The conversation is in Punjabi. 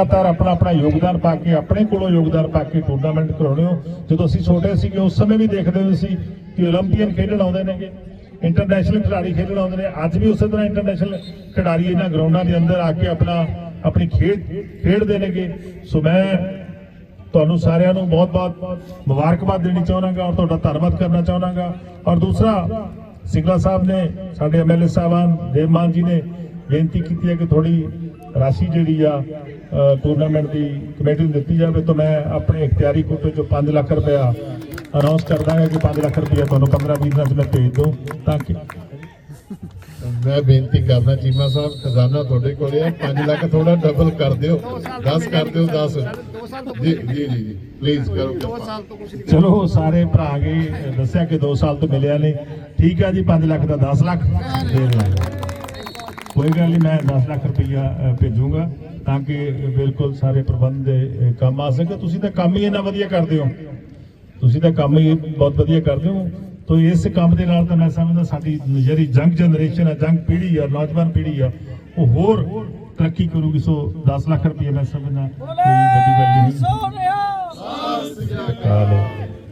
ਲਗਾਤਾਰ ਆਪਣਾ ਆਪਣਾ ਯੋਗਦਾਨ ਪਾ ਕੇ, ਆਪਣੇ ਕੋਲੋਂ ਯੋਗਦਾਨ ਪਾ ਕੇ ਟੂਰਨਾਮੈਂਟ ਕਰਾਉਣੇ ਹੋ। ਜਦੋਂ ਅਸੀਂ ਛੋਟੇ ਸੀਗੇ, ਉਸ ਸਮੇਂ ਵੀ ਦੇਖਦੇ ਹੁੰਦੇ ਸੀ ਕਿ 올림픽ਨ ਖੇਡਣ ਆਉਂਦੇ ਨੇਗੇ ਇੰਟਰਨੈਸ਼ਨਲ ਖਿਡਾਰੀ ਖੇਡਣ ਆਉਂਦੇ ਨੇ। ਅੱਜ ਵੀ ਉਸੇ ਤਰ੍ਹਾਂ ਇੰਟਰਨੈਸ਼ਨਲ ਖਿਡਾਰੀ ਇਹਨਾਂ ਗਰਾਊਂਡਾਂ ਦੇ ਅੰਦਰ ਆ ਕੇ ਆਪਣਾ, ਆਪਣੀ ਖੇਡ ਖੇਡਦੇ ਨੇਗੇ। ਸੋ ਮੈਂ ਤੁਹਾਨੂੰ ਸਾਰਿਆਂ ਨੂੰ ਬਹੁਤ-ਬਹੁਤ ਮੁਬਾਰਕਬਾਦ ਦੇਣੀ ਚਾਹੁੰਦਾਗਾ ਔਰ ਤੁਹਾਡਾ ਧੰਨਵਾਦ ਕਰਨਾ ਚਾਹੁੰਦਾਗਾ ਔਰ ਦੂਸਰਾ ਸਿੰਘਲਾ ਸਾਹਿਬ ਨੇ, ਸਾਡੇ ਐਮਐਲਏ ਸਾਹਿਬਾਨ ਦੇਵਮਾਨ ਜੀ ਨੇ ਬੇਨਤੀ ਕੀਤੀ ਹੈ ਕਿ ਥੋੜੀ ਰਾਸ਼ੀ ਜਿਹੜੀ ਆ ਟੂਰਨਾਮੈਂਟ ਦੀ ਕਮੇਟੀ ਨੂੰ ਦਿੱਤੀ ਜਾਵੇ ਤਾਂ ਮੈਂ ਆਪਣੇ ਇਖਤਿਆਰੀ ਕੋਟੇ ਚੋਂ 5 ਲੱਖ ਰੁਪਇਆ ਅਨਾਉਂਸ ਕਰ ਦਾਂਗਾ ਕਿ 5 ਲੱਖ ਰੁਪਇਆ ਤੁਹਾਨੂੰ 15 20 ਦਿਨਾਂ 'ਚ ਮੈਂ ਭੇਜ ਦੂੰ ਤਾਂ ਕਿ ਮੈਂ ਬੇਨਤੀ ਕਰਦਾ ਚੀਮਾ ਸਾਹਿਬ ਖਜ਼ਾਨਾ ਤੁਹਾਡੇ ਕੋਲੇ ਹੈ 5 ਲੱਖ ਥੋੜਾ ਡਬਲ ਕਰ ਦਿਓ 10 ਕਰ ਦਿਓ 10 ਜੀ ਜੀ ਜੀ ਪਲੀਜ਼ ਕਰੋ। ਚਲੋ ਸਾਰੇ ਭਰਾ ਗਏ ਦੱਸਿਆ ਕਿ 2 ਸਾਲ ਤੋਂ ਮਿਲਿਆ ਨੇ ਠੀਕ ਹੈ ਜੀ 5 ਲੱਖ ਦਾ 10 ਲੱਖ। ਦੇ ਦਿਆਂਗੇ ਕੋਈ ਗੱਲ ਨਹੀਂ ਮੈਂ 10 ਲੱਖ ਰੁਪਈਆ ਭੇਜੂੰਗਾ ਤਾਂ ਕਿ ਬਿਲਕੁਲ ਸਾਰੇ ਪ੍ਰਬੰਧ ਦੇ ਕੰਮ ਆ ਸਕੇ ਤੁਸੀਂ ਤਾਂ ਕੰਮ ਹੀ ਇੰਨਾ ਵਧੀਆ ਕਰਦੇ ਹੋ। ਤੁਸੀਂ ਤਾਂ ਕੰਮ ਹੀ ਬਹੁਤ ਵਧੀਆ ਕਰਦੇ ਹੋ। ਤੋ ਇਸ ਕੰਮ ਦੇ ਨਾਲ ਤਾਂ ਮੈਂ ਸਮਝਦਾ ਸਾਡੀ ਜਿਹੜੀ ਜੰਗ ਜਨਰੇਸ਼ਨ ਹੈ ਜੰਗ ਪੀੜ੍ਹੀ ਆ ਨੌਜਵਾਨ ਪੀੜ੍ਹੀ ਆ ਉਹ ਹੋਰ ਤਰੱਕੀ ਕਰੂਗੀ। ਸੋ 10 ਲੱਖ ਰੁਪਏ ਮੈਂ ਸਮਝਦਾ ਕੋਈ ਵੱਡੀ ਗੱਲ ਨਹੀਂ। ਸੋਨਿਆ ਕਾਲ